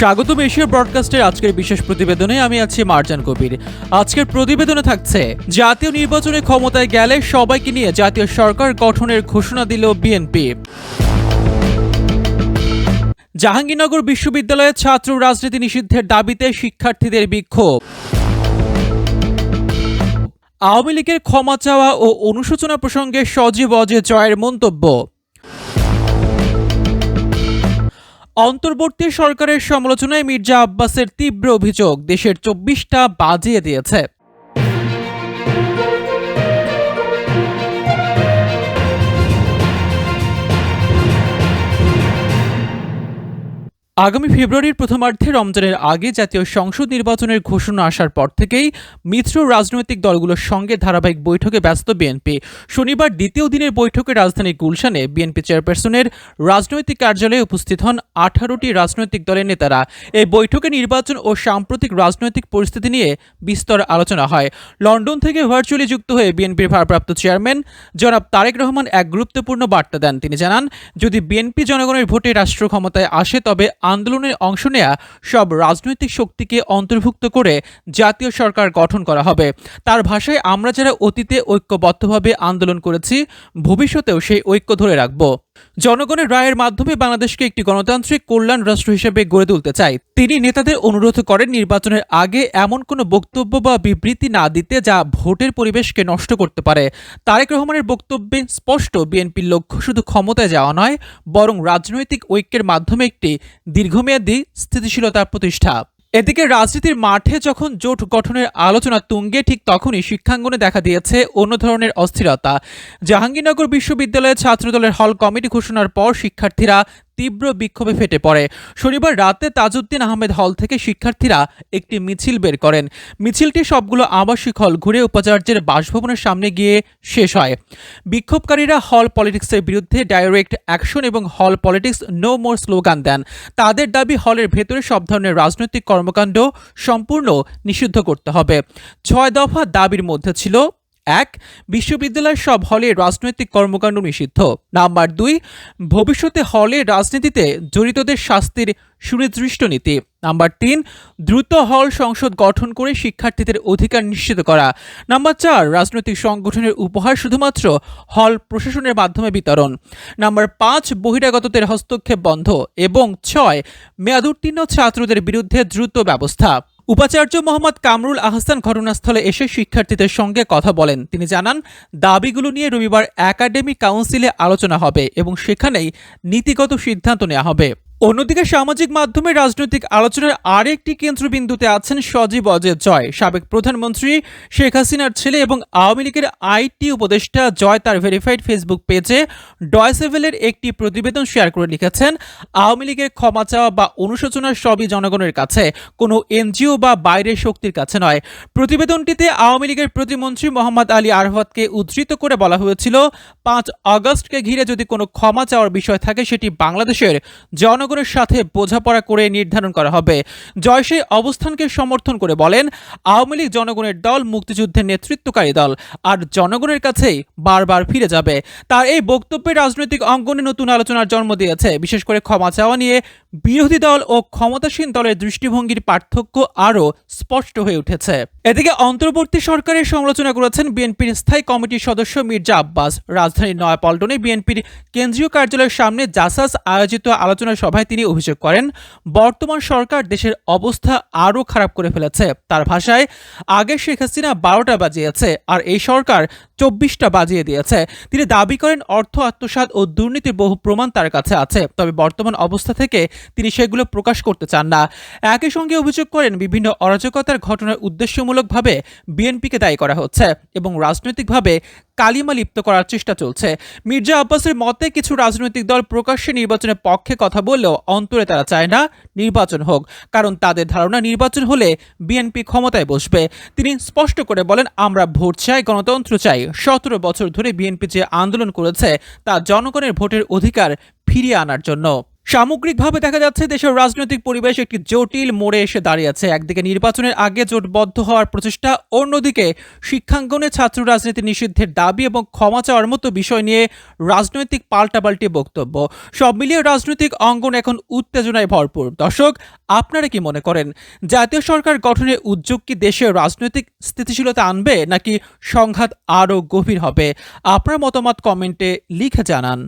স্বাগতম এশিয়া ব্রডকাস্টের আজকের বিশেষ প্রতিবেদনে। আমি আছি মার্জান কবির। আজকের প্রতিবেদনে থাকছে, জাতীয় নির্বাচনে ক্ষমতায় গেলে সবাইকে নিয়ে জাতীয় সরকার গঠনের ঘোষণা দিল বিএনপি। জাহাঙ্গীরনগর বিশ্ববিদ্যালয়ে ছাত্র রাজনীতি নিষিদ্ধের দাবিতে শিক্ষার্থীদের বিক্ষোভ। আওয়ামী লীগের ক্ষমা চাওয়া ও অনুশোচনা প্রসঙ্গে সজীব অজে জয়ের মন্তব্য। অন্তর্বর্তী সরকারের সমালোচনায় মির্জা আব্বাসের তীব্র অভিযোগ দেশের চব্বিশটা বাজিয়ে দিয়েছে। আগামী ফেব্রুয়ারির প্রথমার্ধে রমজানের আগে জাতীয় সংসদ নির্বাচনের ঘোষণা আসার পর থেকেই মিত্র রাজনৈতিক দলগুলোর সঙ্গে ধারাবাহিক বৈঠকে ব্যস্ত বিএনপি। শনিবার দ্বিতীয় দিনের বৈঠকে রাজধানী গুলশানে বিএনপি চেয়ারপারসনের রাজনৈতিক কার্যালয়ে উপস্থিত হন আঠারোটি রাজনৈতিক দলের নেতারা। এই বৈঠকে নির্বাচন ও সাম্প্রতিক রাজনৈতিক পরিস্থিতি নিয়ে বিস্তর আলোচনা হয়। লন্ডন থেকে ভার্চুয়ালি যুক্ত হয়ে বিএনপির ভারপ্রাপ্ত চেয়ারম্যান জনাব তারেক রহমান এক গুরুত্বপূর্ণ বার্তা দেন। তিনি জানান, যদি বিএনপি জনগণের ভোটে রাষ্ট্র ক্ষমতায় আসে তবে আন্দোলনে অংশ নেয়া সব রাজনৈতিক শক্তিকে অন্তর্ভুক্ত করে জাতীয় সরকার গঠন করা হবে। তার ভাষায় আমরা যারা অতীতে ঐক্যবদ্ধভাবে আন্দোলন করেছি, ভবিষ্যতেও সেই ঐক্য ধরে রাখব। জনগণের রায়ের মাধ্যমে বাংলাদেশকে একটি গণতান্ত্রিক কল্যাণ রাষ্ট্র হিসেবে গড়ে তুলতে চাই তিনি নেতাদের অনুরোধ করেন নির্বাচনের আগে এমন কোনো বক্তব্য বা বিবৃতি না দিতে যা ভোটের পরিবেশকে নষ্ট করতে পারে। তারেক রহমানের বক্তব্যে স্পষ্ট, বিএনপির লক্ষ্য শুধু ক্ষমতায় যাওয়া নয়, বরং রাজনৈতিক ঐক্যের মাধ্যমে একটি দীর্ঘমেয়াদী স্থিতিশীলতা প্রতিষ্ঠা। এদিকে রাজনীতির মাঠে যখন জোট গঠনের আলোচনা তুঙ্গে, ঠিক তখনই শিক্ষাঙ্গনে দেখা দিয়েছে অন্য ধরনের অস্থিরতা। জাহাঙ্গীরনগর বিশ্ববিদ্যালয়ের ছাত্রদলের হল কমিটি ঘোষণার পর শিক্ষার্থীরা তীব্র বিক্ষোভে ফেটে পড়ে। শনিবার রাতে তাজউদ্দিন আহমেদ হল থেকে শিক্ষার্থীরা একটি মিছিল বের করেন। মিছিলটি সবগুলো আবাসিক হল ঘুরে উপাচার্যের বাসভবনের সামনে গিয়ে শেষ হয়। বিক্ষোভকারীরা হল পলিটিক্সের বিরুদ্ধে ডাইরেক্ট অ্যাকশন এবং hall politics no more slogan দেন। তাদের দাবি হলের ভেতরে সব ধরনের রাজনৈতিক কর্মকাণ্ড সম্পূর্ণ নিষিদ্ধ করতে হবে। ছয় দফা দাবির মধ্যে ছিল এক, বিশ্ববিদ্যালয়ের সব হলে রাজনৈতিক কর্মকাণ্ড নিষিদ্ধ। নাম্বার দুই, ভবিষ্যতে হলে রাজনীতিতে জড়িতদের শাস্তির সুনির্দিষ্ট নীতি। নাম্বার তিন, দ্রুত হল সংসদ গঠন করে শিক্ষার্থীদের অধিকার নিশ্চিত করা। নাম্বার চার, রাজনৈতিক সংগঠনের উপহার শুধুমাত্র হল প্রশাসনের মাধ্যমে বিতরণ। নাম্বার পাঁচ, বহিরাগতদের হস্তক্ষেপ বন্ধ। এবং ছয়, মেয়াদোত্তীর্ণ ছাত্রদের বিরুদ্ধে দ্রুত ব্যবস্থা। উপাচার্য মোহাম্মদ কামরুল আহসান ঘটনাস্থলে এসে শিক্ষার্থীদের সঙ্গে কথা বলেন। তিনি জানান, দাবিগুলো নিয়ে রবিবার একাডেমিক কাউন্সিলে আলোচনা হবে এবং সেখানেই নীতিগত সিদ্ধান্ত নেওয়া হবে। অন্যদিকে সামাজিক মাধ্যমে রাজনৈতিক আলোচনার আরেকটি কেন্দ্রবিন্দুতে আছেন সজীব অজয় জয়। সাবেক প্রধানমন্ত্রী শেখ হাসিনার ছেলে এবং আওয়ামী লীগের আইটি উপদেষ্টা জয় তার ভেরিফাইড ফেসবুক পেজে ডয়সেভেলের একটি প্রতিবেদন শেয়ার করে লিখেছেন, আওয়ামী লীগের ক্ষমা চাওয়া বা অনুশোচনা সবই জনগণের কাছে, কোনো এনজিও বা বাইরের শক্তির কাছে নয়। প্রতিবেদনটিতে আওয়ামী লীগের প্রতিমন্ত্রী মোহাম্মদ আলী আরফাতকে উদ্ধৃত করে বলা হয়েছিল, পাঁচ আগস্টকে ঘিরে যদি কোনো ক্ষমা চাওয়ার বিষয় থাকে, সেটি বাংলাদেশের জনগণের সাথে বোঝাপড়া করে নির্ধারণ করা হবে। জয় সেই অবস্থানকে সমর্থন করে বলেন, আওয়ামী লীগ জনগণের দল মুক্তিযুদ্ধের নেতৃত্বকারী দল, আর জনগণের কাছেই বারবার ফিরে যাবে। তার এই বক্তব্যে রাজনৈতিক অঙ্গনে নতুন আলোচনার জন্ম দিয়েছে। বিশেষ করে ক্ষমা চাওয়া নিয়ে বিরোধী দল ও ক্ষমতাসীন দলের দৃষ্টিভঙ্গির পার্থক্য আরও স্পষ্ট হয়ে উঠেছে। এদিকে অন্তর্বর্তী সরকারের সমালোচনা করেছেন বিএনপির স্থায়ী কমিটির সদস্য মির্জা আব্বাস। রাজধানীর নয়াপল্টনে বিএনপির কেন্দ্রীয় কার্যালয়ের সামনে জাসাস আয়োজিত আলোচনা সভায় তিনি অভিযোগ করেন, বর্তমান সরকার দেশের অবস্থা আরও খারাপ করে ফেলেছে। তার ভাষায়, আগে শেখ হাসিনা বারোটা বাজিয়েছে, আর এই সরকার চব্বিশটা বাজিয়ে দিয়েছে। তিনি দাবি করেন অর্থ আত্মসাৎ ও দুর্নীতির বহু প্রমাণ তার কাছে আছে। তবে বর্তমান অবস্থা থেকে তিনি সেগুলো প্রকাশ করতে চান না। একই সঙ্গে অভিযোগ করেন, বিভিন্ন অরাজকতার ঘটনার উদ্দেশ্যমূলকভাবে বিএনপিকে দায়ী করা হচ্ছে এবং রাজনৈতিকভাবে কালিমা লিপ্ত করার চেষ্টা চলছে। মির্জা আব্বাসের মতে, কিছু রাজনৈতিক দল প্রকাশ্যে নির্বাচনের পক্ষে কথা বললেও অন্তরে তারা চায় না নির্বাচন হোক, কারণ তাদের ধারণা নির্বাচন হলে বিএনপি ক্ষমতায় বসবে। তিনি স্পষ্ট করে বলেন, আমরা ভোট চাই, গণতন্ত্র চাই। সতেরো বছর ধরে বিএনপি যে আন্দোলন করেছে, তা জনগণের ভোটের অধিকার ফিরিয়ে আনার জন্য। সামগ্রিকভাবে দেখা যাচ্ছে দেশের রাজনৈতিক পরিবেশ একটি জটিল মোড়ে এসে দাঁড়িয়েছে একদিকে নির্বাচনের আগে জোটবদ্ধ হওয়ার প্রচেষ্টা, অন্যদিকে শিক্ষাঙ্গনে ছাত্র রাজনীতি নিষিদ্ধের দাবি এবং ক্ষমা চাওয়ার মতো বিষয় নিয়ে রাজনৈতিক পাল্টাপাল্টি বক্তব্য। সব মিলিয়ে রাজনৈতিক অঙ্গন এখন উত্তেজনায় ভরপুর। দর্শক, আপনারা কি মনে করেন, জাতীয় সরকার গঠনের উদ্যোগ কি দেশের রাজনৈতিক স্থিতিশীলতা আনবে, নাকি সংঘাত আরও গভীর হবে? আপনার মতামত কমেন্টে লিখে জানান।